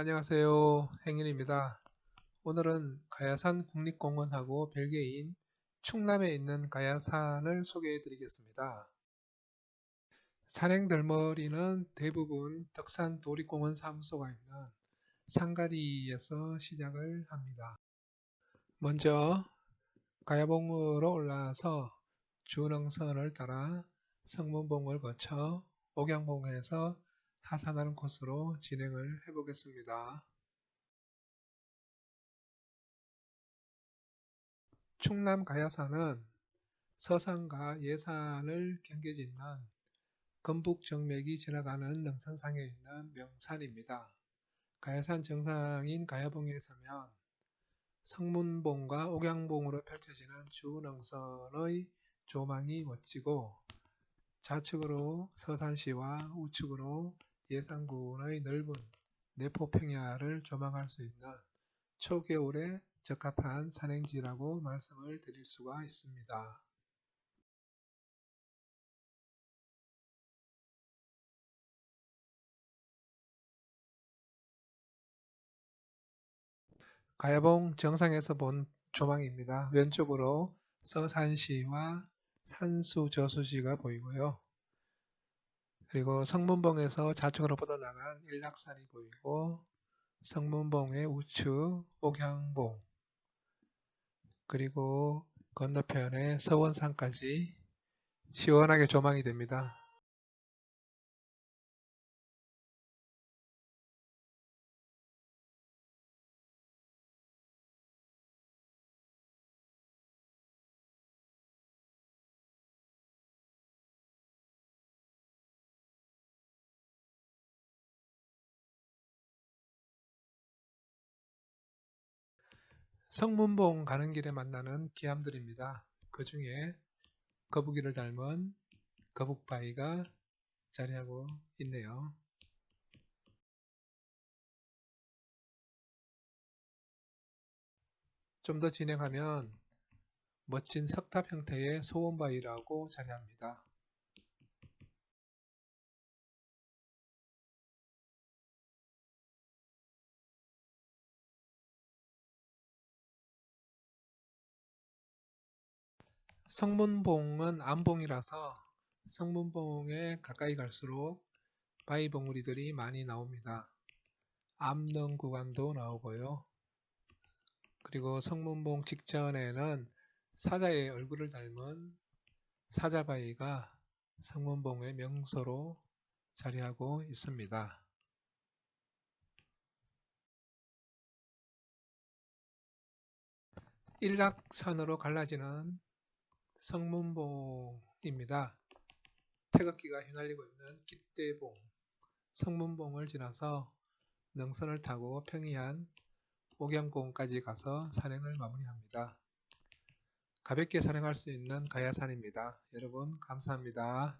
안녕하세요. 행인입니다. 오늘은 가야산 국립공원하고 별개인 충남에 있는 가야산을 소개해 드리겠습니다. 산행들머리는 대부분 덕산 도립공원 사무소가 있는 상가리에서 시작을 합니다. 먼저 가야봉으로 올라와서 준흥선을 따라 성문봉을 거쳐 옥양봉에서 하산하는 코스로 진행을 해 보겠습니다. 충남 가야산은 서산과 예산을 경계 짓는 건북 정맥이 지나가는 능선상에 있는 명산입니다. 가야산 정상인 가야봉에 서면 성문봉과 옥양봉으로 펼쳐지는 주능선의 조망이 멋지고 좌측으로 서산시와 우측으로 예산군의 넓은 내포 평야를 조망할 수 있는 초겨울에 적합한 산행지라고 말씀을 드릴 수가 있습니다. 가야봉 정상에서 본 조망입니다. 왼쪽으로 서산시와 산수저수지가 보이고요. 그리고 성문봉에서 좌측으로 뻗어나간 일락산이 보이고 성문봉의 우측 옥향봉 그리고 건너편에 서원산까지 시원하게 조망이 됩니다. 성문봉 가는 길에 만나는 기암들입니다. 그 중에 거북이를 닮은 거북바위가 자리하고 있네요. 좀 더 진행하면 멋진 석탑 형태의 소원바위라고 자리합니다. 성문봉은 암봉이라서 성문봉에 가까이 갈수록 바위 봉우리들이 많이 나옵니다. 암릉 구간도 나오고요. 그리고 성문봉 직전에는 사자의 얼굴을 닮은 사자바위가 성문봉의 명소로 자리하고 있습니다. 일락산으로 갈라지는 성문봉입니다. 태극기가 휘날리고 있는 기대봉, 성문봉을 지나서 능선을 타고 평이한 옥양봉까지 가서 산행을 마무리합니다. 가볍게 산행할 수 있는 가야산입니다. 여러분 감사합니다.